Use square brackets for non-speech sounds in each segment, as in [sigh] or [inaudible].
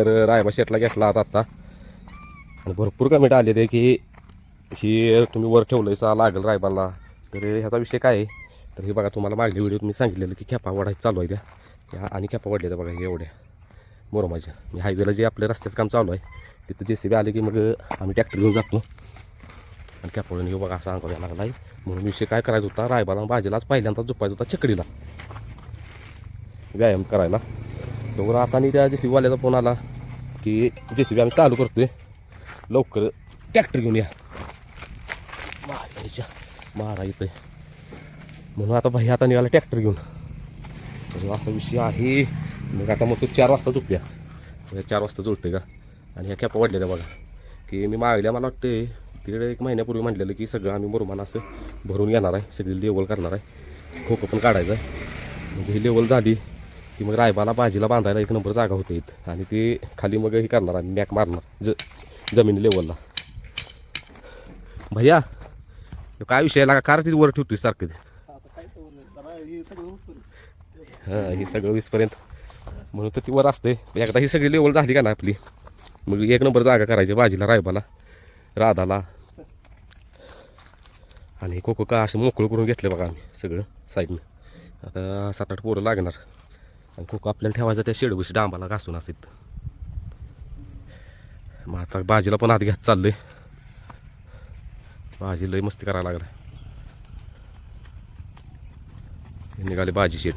तर रायबा शेटला घेतला आता आत्ता. आणि भरपूर कमेंट आले ते की ही तुम्ही वर ठेवलं सा लागेल रायबाला तर ह्याचा विषय काय आहे? तर हे बघा तुम्हाला मागल्या व्हिडिओत मी सांगितलेलं की खेपा वाढायचं चालू आहे त्या. आणि खेपा वाढल्या त्या बघा हे एवढ्या. मोरमाच्या. मी हायवेला जे आपल्या रस्त्याचं काम चालू आहे तिथं जे सी बी आले की मग आम्ही ट्रॅक्टर घेऊन जातो. आणि कॅपवळून हे बघा असं अंगावर लागला आहे म्हणून विषय काय करायचा होता? रायबाला बाजीलाच पहिल्यांदा झोपायचा होता चकडीला. व्यायाम करायला. तर आता त्या जे सी बीवाल्याचा फोन आला की जे सी बी आम्ही चालू करतोय लवकर ट्रॅक्टर घेऊन या. मारायच्या मारा येतोय म्हणून आता भाई आता निघाला ट्रॅक्टर घेऊन. तर असा विषय आहे. मग आता मग तो चार वाजता झोपूया म्हणजे चार वाजता झोपते का? आणि ह्या कॅपा वाढलेल्या बघा. की मी मागल्या मला वाटते तिकडे एक महिन्यापूर्वी म्हटलेलं की सगळं आम्ही मुरमान असं भरून घेणार आहे. सगळी लेवल करणार आहे. खो पण काढायचं आहे. म्हणजे ही लेवल झाली. की मग रायबाला भाजीला बांधायला एक नंबर जागा होते इथं. आणि ते खाली मग हे करणार आम्ही मॅक मारणार ज जमिनी लेवलला भैया काय विषय लागा कार तिथे वर ठेवतोय सारखं ते. हां हे सगळं वीसपर्यंत म्हणून तर ती वर असते एकदा ही सगळी लेवल झाली का ना आपली? मग एक नंबर जागा करायची भाजीला रायबाला राधाला. आणि कोको का असं मोकळं करून घेतलं बघा आम्ही सगळं साईडनं. आता सात आठ पोरं लागणार. आणि कोको आपल्याला ठेवायचं त्या शेडबशी डांबाला घासून असत. मग आता भाजीला पण आत चाललं चाललंय. भाजी लय मस्ती करायला लागला निघाले भाजी शेट.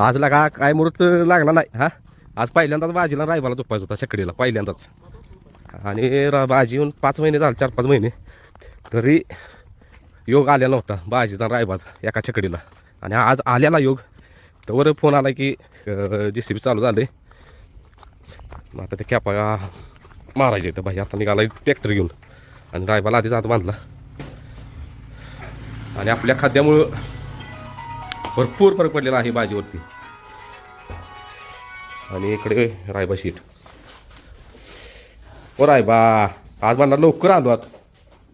आज का काय मुहूर्त लागला नाही हा? आज पहिल्यांदाच भाजीला रायबाला झोपायचं होता शेकडीला पहिल्यांदाच. आणि रा- भाजी येऊन पाच महिने झाले चार पाच महिने. तरी योग आलेला होता बाजीचा रायबाचा एका चकडीला आणि आज आलेला योग. तर वर फोन आला की जे सी बी चालू झाले मग आता ते कॅपा मारायचे तर भाई आता निघाला ट्रॅक्टर घेऊन. आणि रायबाला आधीच आत बांधला. आणि आपल्या खाद्यामुळं भरपूर फरक पडलेला आहे भाजीवरती आणि इकडे रायबा शीट ओ रायबा आज मला लवकर आलो आता.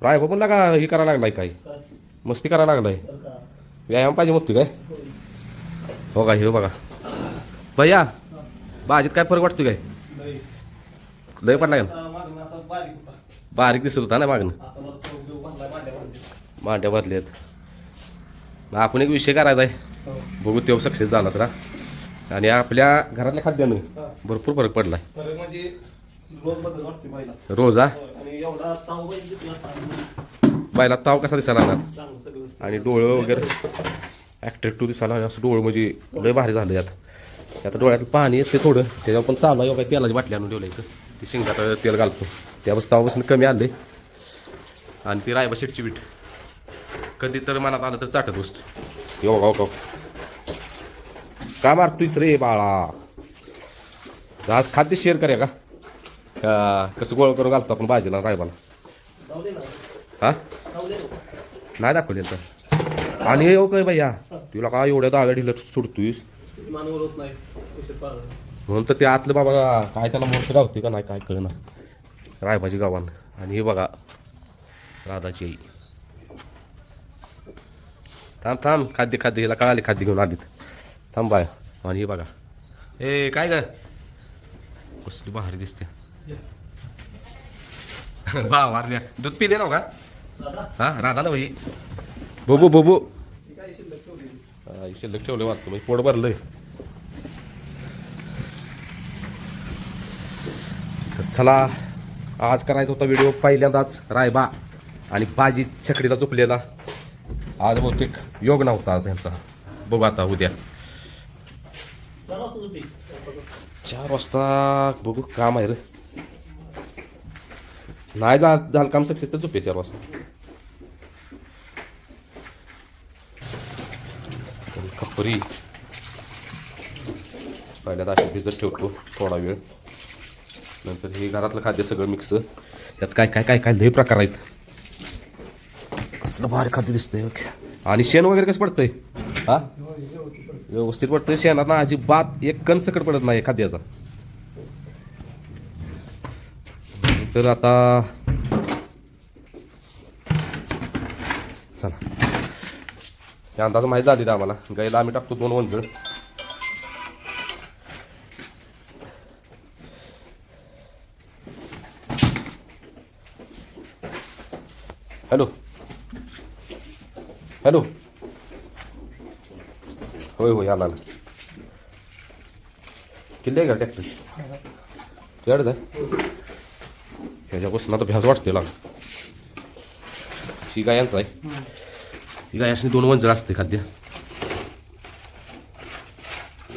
रायबा पण लागा हे करायला लागलाय काय? मस्ती करायला लागलाय. व्यायाम पाहिजे म्हणतो काय? हो काय हे बघा. भैया भाजीत काय फरक वाटतो काय? लय पडला का? बारीक दिसत होता ना मागणं मांड्या भरल्या आहेत मग आपण एक विषय करायचा आहे. बघू तेव्हा सक्सेस झाला तर. आणि आपल्या घरातल्या खाद्यानं भरपूर फरक पडलाय. फरक म्हणजे रोज बाईला हा? ताव बायला ताव कसा दिसायला लागला? आणि डोळं वगैरे. ॲट्रॅक्टिव्ह दिसायला असं डोळं म्हणजे लय भारी झालं यात. आता डोळ्यात पाणी येते थोडं. त्याच्यावर पण चालू आहे. काय तेलाची बाटली आणून ठेवलं इथं. ती शिंगात तेल घालतो. त्यापासून तावापासून कमी आले आणि ती रायबा शेटची बीट कधी तर मनात आलं तर चाटत बसतो. यो गाव गाव का मारतोयस रे बाळा? आज खाद्य शेअर करूया का? का कसं गोळ करून घालतो आपण भाजीला रायबाला? हा? नाही दाखवले तर आणि येऊ काय भैया तुला का एवढ्या दाव्या ढिलं सोडतोयस म्हणून तर ते आतलं बाबा काय त्याला मोठं गावते का नाही काय कळना. रायबाजी गावान. आणि हे बघा राधाची आई. थांब थांब खाद्य खाद्य हिला कळाले खाद्य घेऊन आलीत थांब बाय. आणि हे बघा. ए काय ग? कसली भारी दिसते. बा वारल्या दूध पिले ना का हा राधा ना भाई बोबो बोबो शिल्लक ठेवले वाटतं म्हणजे पोट भरलंय तर चला आज करायचा होता व्हिडिओ पहिल्यांदाच रायबा आणि बाजी छकडीला झोपलेला आज बहुतेक योग नव्हता आज यांचा बघू आता उद्या चार वाजता बघू काम आहे रे नाही झालं काम सक्सेस तर झोपे चार वाजता खपरी पहिल्यांदा अशी भिजत ठेवतो थोडा वेळ नंतर हे घरातलं खाद्य सगळं मिक्स त्यात काय काय काय काय लय प्रकार आहेत कसलं भारी खाद्य दिसतंय बघ. आणि शेण वगैरे कसं पडतंय हा व्यवस्थित पडतंय शेणात ना अजिबात एक कण सकट पडत नाही खाद्याचा तर आता चला. या अंदाज माहीत झाली आम्हाला. गाईला आम्ही टाकतो दोन वंजळ हॅलो. हॅलो. होय होय आला ना किल्ले आहे का ट्रॅक्टर? जाय. ह्याच्यापासून आता भ्यास वाटते लाग ही गायांचा आहे. ही गायासनी दोन वंजळ असते खाद्य.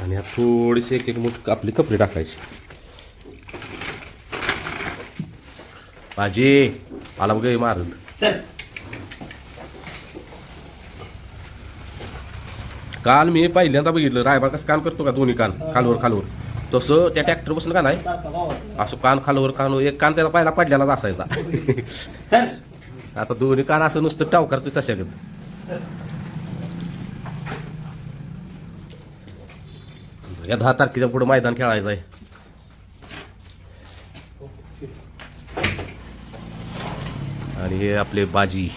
आणि ह्यात थोडीशी एक एक मूठ आपली कपडे टाकायची. भाजी आला बघ सर काल मी पहिल्यांदा बघितलं. रायबा कसं कान करतो का दोन्ही कान? खालवर खालवर. तसं त्या ट्रॅक्टर बसून का नाही? असं कान खालवर कान एक कान त्याला पाहायला पडल्यालाच असायचा. आता दोन्ही कान असं नुसतं टाव करतोय सशाकडे या दहा तारखेच्या पुढे मैदान खेळायचं आहे. आणि हे आपले बाजी.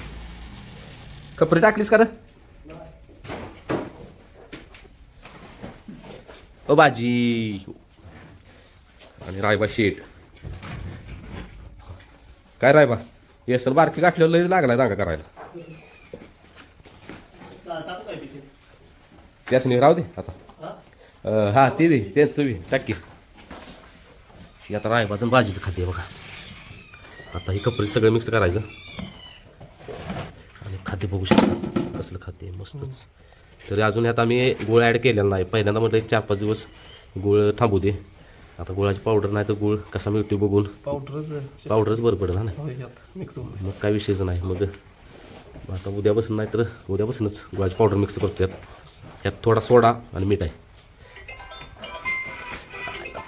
कपडे टाकलीस का ओ बाजी. आणि रायबा शेट काय रायबा? येसल बारकी गाठल्यावर लई लागलाय जागा करायला. त्याच नाही राहू दे आता. हा अं, हा ते बी त्यांचं बी टाकी. ही आता रायबाचं आणि भाजीचं खाते बघा. आता हे कपडे सगळं मिक्स करायचं. आणि खाते बघू शकता कसलं खाते मस्तच. तरी अजून यात आम्ही गुळ ॲड केलेला नाही. पहिल्यांदा म्हटलं चार पाच दिवस गुळ थांबू दे. आता गुळाची पावडर नाही तर गुळ कसा मिळतो बघून. पावडरच पावडरच बरं पडेल ना? मग काय विषयच नाही. मग आता उद्यापासून नाही तर उद्यापासूनच गुळाची पावडर मिक्स करतो यात यात थोडा सोडा आणि मीठ आहे.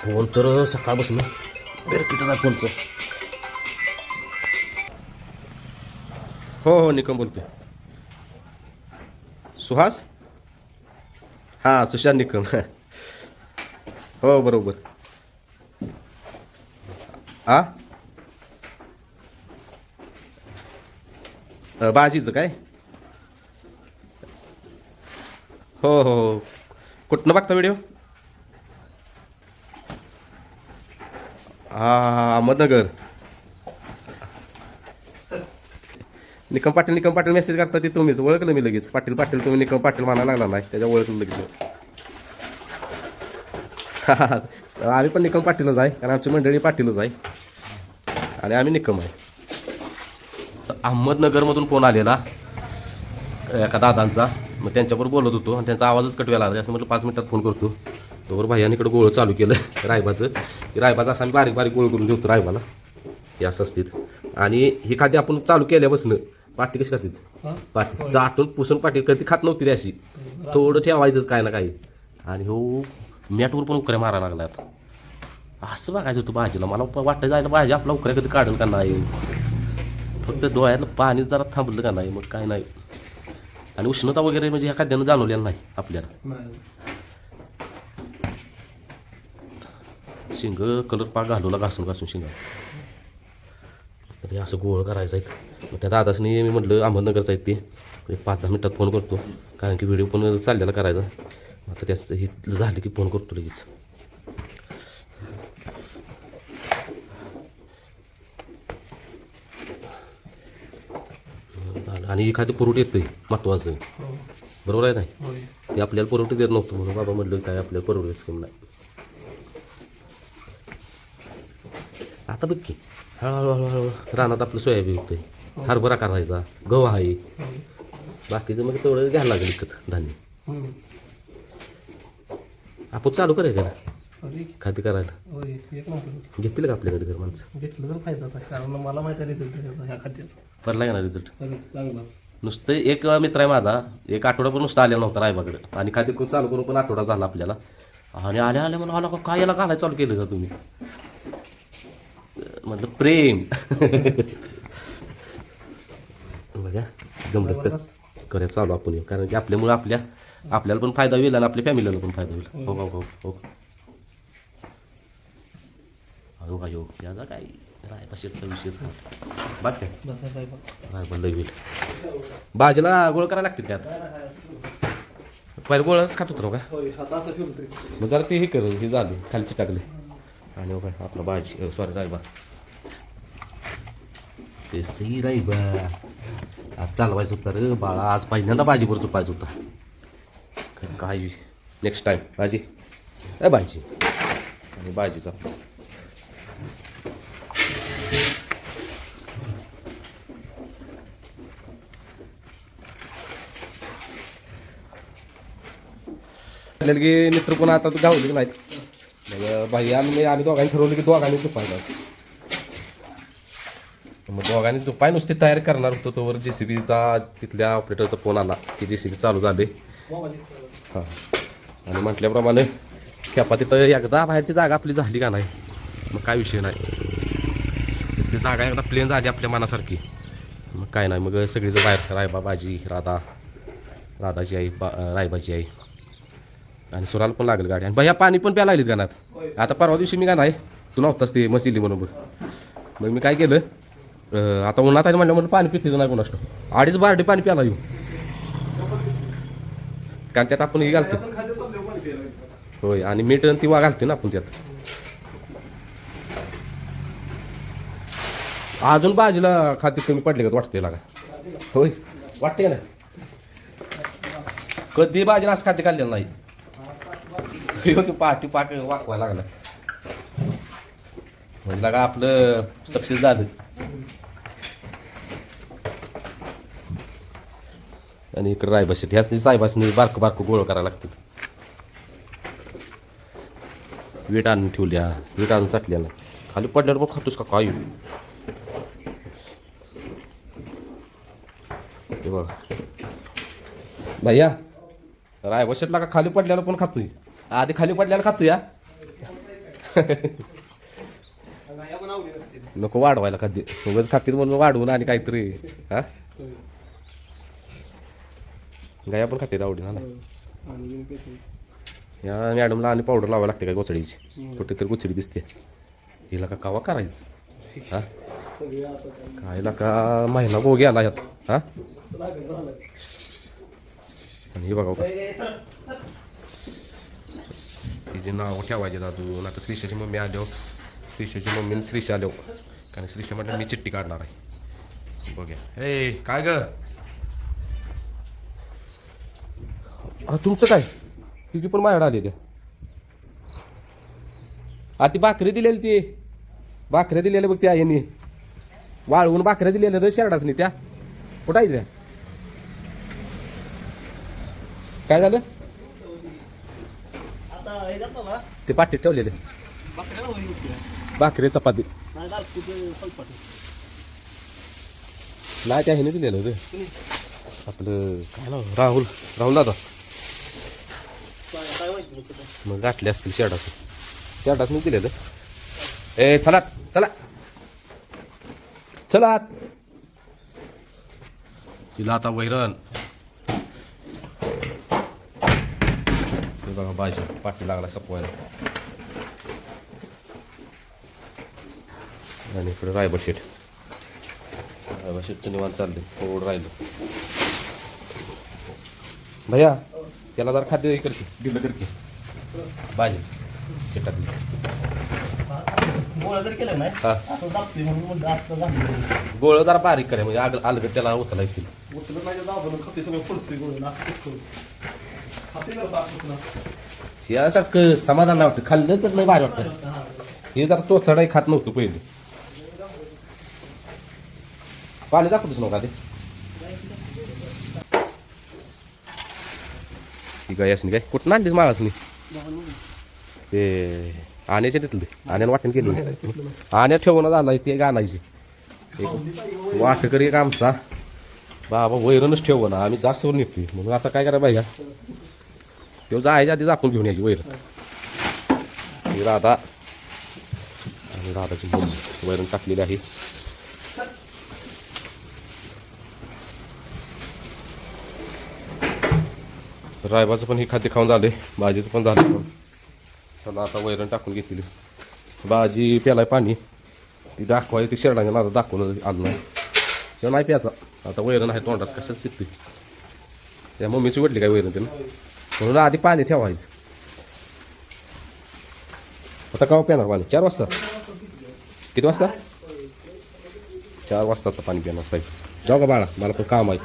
फोन तर सकाळपासून बेरकीटच आहे फोनचं. हो हो निकम बोलतोय. सुहास? हां सुशांत निकम. हो बरोबर. आ? बाजीचं काय? हो हो हो. कुठनं बघता व्हिडिओ हां हां अहमदनगर. निकम पाटील निकम पाटील मेसेज करता ते तुम्हीच. ओळखलं मी लगेच. पाटील पाटील तुम्ही निकम पाटील म्हणा लागला नाही. त्याच्या ओळखलं लगेच [laughs] आम्ही पण निकम पाटीलच आहे. कारण आमची मंडळी पाटीलच आहे. आणि आम्ही निकम आहे. अहमदनगरमधून फोन आलेला. एका दादांचा. मग त्यांच्याबरोबर बोलत होतो. आणि त्यांचा आवाजच कटवायला आला असं म्हटलं पाच मिनिटात फोन करतो. तोवर भाईयाने इकडं गोळ चालू केलं. [laughs] रायबाचं. की रायबाचं असं आम्ही बारीक बारीक गोळ करून देतो रायबाला. या असं आणि ही खाद्य आपण चालू केल्यापासून पाटी कशी खातीत? पाटी चाटून पुसून पाटी कधी खात नव्हती ती अशी. थोडं ठेवायचंच काय ना काही आणि हो मॅटवर पण उकऱ्या मारायला लागला आता. असं बघायचं होतं भाजीला. मला प- वाटतं जायला भाजी आपला उकऱ्या कधी काढून का नाही. फक्त डोळ्यातलं पाणी जरा थांबलं का नाही मग काय नाही. आणि उष्णता वगैरे म्हणजे ह्या खाद्यानं जाणवलेलं नाही आपल्याला. शिंग कलर पाक घालवला घासून घासून शिंगा असं गोळ करायचं आहे मग त्या दादासनी मी म्हटलं अहमदनगरचं आहे ते. पाच दहा मिनटात फोन करतो. कारण की व्हिडिओ पण चाललेला करायचा. आता त्याचं हे झालं की फोन करतो लगेच. झालं. आणि एखादी पुरवठी येतोय महत्वाचं. हो. बरोबर आहे नाही? ते आपल्याला पुरवठी देत नव्हतं म्हणून बाबा म्हटलं काय आपल्याला परवडेल स्कीम नाही. आता बघ की. हळूहळू हळूहळू. रानात आपलं सोयाबीन होतंय हरभरा करायचा गहू आहे. बाकीचं मग तेवढं घ्यायला लागेल विकत धान्य. आपण चालू करायचं ना खाती करायला. नंबर घेतील का आपल्याकडे घर माणसं? घेतलं तर फायदाच आहे कारण मला माहिती रिझल्ट पडला का ना रिझल्ट नुसतं एक मित्र आहे माझा एक आठवडा पण नुसतं आलेला नव्हता रायबाकडे. आणि खाती करून चालू करून पण आठवडा झाला आपल्याला. आणि आल्या आल्या म्हणून आला का काय याला घालायला चालू केलं जा तुम्ही? म्हटलं प्रेम. [laughs] जमलंच तर करूया चालू आपण हे. कारण की आपल्यामुळं आपल्या आपल्याला पण फायदा होईल आणि आपल्या फॅमिलीला पण फायदा होईल. हो हो हो हो. हो का योग याचा काय विषयच नाही. बस काय? बसा काय बघ. रायबा लई होईल. भाजीला गोळ करायला लागतील का आता? पहिले गोळच खात होतं का? मग जरा ते हे कर हे झाले खालची टाकले. आणि काय आपलं भाजी सॉरी रायबा ते सही रायबा आज चालवायचं होतं रे बाळा. आज पहिल्यांदा भाजीवर पाहिजे होता. काय- नेक्स्ट टाईम भाजी. ए भाजी. आणि भाजीचा. की मित्र पण आता तू गावली नाहीत? मग भाई आम्ही आम्ही दोघांनी ठरवलं की दोघांनी चुपायचं मग दोघांनी पाय नुसती तयारी करणार होतो तोवर जे सी बीचा तिथल्या ऑपरेटरचा फोन आला की जे सी बी चालू झाले. हां. आणि म्हटल्याप्रमाणे कॅपा तिथं एकदा बाहेरची जागा आपली झाली का नाही? मग काय विषय नाही. ती जागा एकदा प्लेन झाली आपल्या मनासारखी. मग काय नाही मग सगळीचं बाहेर रायबा बाजी राधा राधाची आई बा रायबाची आई. आणि सुराला पण लागेल गाडी. आणि भैया पाणी पण प्यायला लागलीत गाण्यात आता परवा दिवशी मी का नाही? तू नव्हताच ते मसिली म्हणून बघ. मग मी काय केलं? आता उन्हात आणि म्हणलं म्हणलं पाणी पितील नाही कोणास अडीच बारडी पाणी प्यायला येऊ. कारण त्यात आपण हे घालतो होय आणि मीठ आणि ती वा घालते ना आपण त्यात. अजून बाजूला खाते कमी पडले का वाटते लागा होय वाटते ना? कधी बाजूला असं खाते खाल्लेलं नाही. पाठी पाक वाकवायला लागला म्हणजे का आपलं सक्सेस झालं. आणि इकडे रायबाशी ह्याच साहेबासनी बारकं बारकं गोळ करायला लागतं. वीट आणून ठेवल्या वीट आणून चाटल्या ना खाली पडल्यावर मग खातोस का काय? हे बघा. भैया राय बसटला का खाली पडल्याला पण खातोय? आधी खाली पडल्याला खातोय या नको वाढवायला खाद्य उगाच खातील म्हणून वाढवून आणि काहीतरी हा? गाया पण खाते आवडी ना. या मॅडमला आणि पावडर लावायला लागते काय गोचडीची? कुठे तरी गोचडी दिसते. हिला का कावा करायचं? हा? सगळे आता काय. खायला का महिना गो गेला यात? हा. आणि हे बघा बघा. तिचे नाव ठेवायचे दादू. आता श्रीषाची मम्मी आल्यावर श्रीषाची मम्मी श्रीषा आल्यावर. कारण श्रीषा म्हटलं मी चिठ्ठी काढणार आहे. बघ्या. ए काय ग? हा तुमचं काय? तिची पण माझ्याकडे आली त्या आ ती भाकरी दिलेली ती. भाकऱ्या दिलेल्या बघ त्या यांनी वाळवून भाकऱ्या दिलेल्या तर शेरडाच नाही त्या. कुठं आहे त्या? काय झालं? ना. ते पाटीत ठेवलेले. भाकरी चपाती. नाही त्या ह्याने दिलेलं होतं आपलं काय नाव? राहुल. राहुल दादा. मग गाठले असतील शर्टात शर्टात मी दिलेलं ए चला चला. चला. तिला आता वैरण. बघा भाजी पाठी लागला सपवायला. आणि इकडे रायबा शेट रायबा शेटचं निवांत चालले थोडं राहिलं. भैया त्याला जरा खाद्य करते दिलं करते भाजी चिटाकली हा. गोळ जरा बारीक करे म्हणजे आग आलं त्याला का बाप उचला यासारखं समाधान नाही वाटतं खाल्लं तर लय भारी वाटतं. हा. जरा तो चढाई खात नव्हतं पहिले. पाणी दाखवतोस नव्हता ते ही गाय असणी काय? कुठं आणलीस नाही ते आण्याच्या तिथलं आण्यानं वाटण केलं आण्या ठेवून झाला ते गाणायचे एक वाटकर एक आमचा. बाबा वैरणच ठेव ना आम्ही जास्त वर निघतोय म्हणून आता काय करा पाहिजे तो जायच्या आधीच आपण घेऊन यायची वैरण. ही राधा. आणि राधाची मम्मी वैरण टाकलेली आहे. रायबाचं पण हे खाद्य खाऊन झाले भाजीचं पण झालं. चला आता वैरण टाकून घेतली भाजी प्यालाय पाणी. ती दाखवाय ती शेरडाने नादा दाखवून आलं नाही तेव्हा नाही प्याचा आता वैरण आहे तोंडात कशाच पिकते त्या मम्मीची वडली काय वैरण त्यानं? म्हणून आधी पाणी ठेवायचं. आता केव्हा पिणार पाणी? चार वाजता. किती वाजता? चार वाजता आता पाणी पिणार साहेब. जाऊ का बाळा मला पण काम आहे.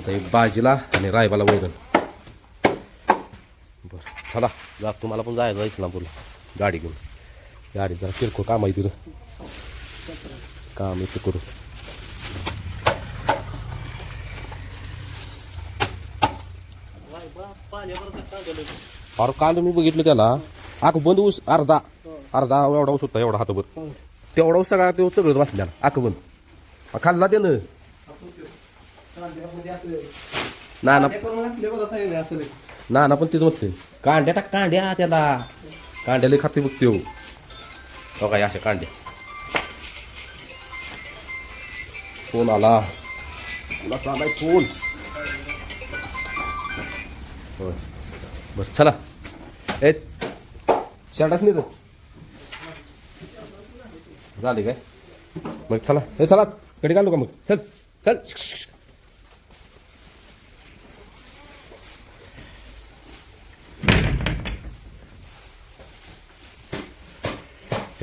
आता एक बाजीला आणि रायबाला वैरण. बरं चला जा तुम्हाला पण जायचं जायचं ना बोला गाडी घेऊन. गाडी जरा किरकोळ काम आहे तिथं. काम येतं करू अरे काल मी बघितलं त्याला. आख बंद ऊस अर्धा. अर्धा एवढा ऊस होता एवढा हातभर. तेवढा ऊस सगळा तो चढत बसल्याला आख बंद. खाल्ला त्यानं. ना ना. ना ना पण तेच म्हणते कांड्या टाक कांड्या त्याला. कांड्याला खाते बघते हो. हो काय अशा कांड्या. फोन आला. तुला चालाय फोन? होय. बस चला. ए शर्टाच नाही झाली काय? मग चला. ए चला. कडे घालू का मग? चल चल.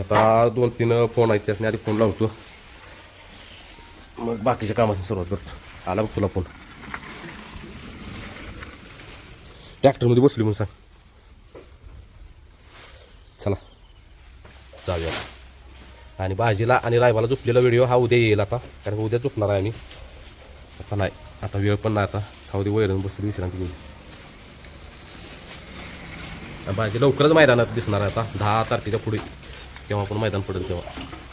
आता दोन तीन फोन आहेत त्यासने. आधी फोन लावतो. मग बाकीच्या कामाची सुरुवात करतो. आला बघ तुला फोन ट्रॅक्टरमध्ये बसली म्हणून सांग. चला. जाऊया. आणि भाजीला आणि रायबाला झोपलेला व्हिडिओ हा उद्या येईल आता. कारण उद्या झोपणार आहे आम्ही. आता नाही. आता वेळ पण नाही आता. हा उद्या वैरण बसली विश्रांती घेऊन. भाजी लवकरच मैदानात दिसणार आहे आता. दहा तारखेच्या पुढे. केव्हा पण मैदान पडेल तेव्हा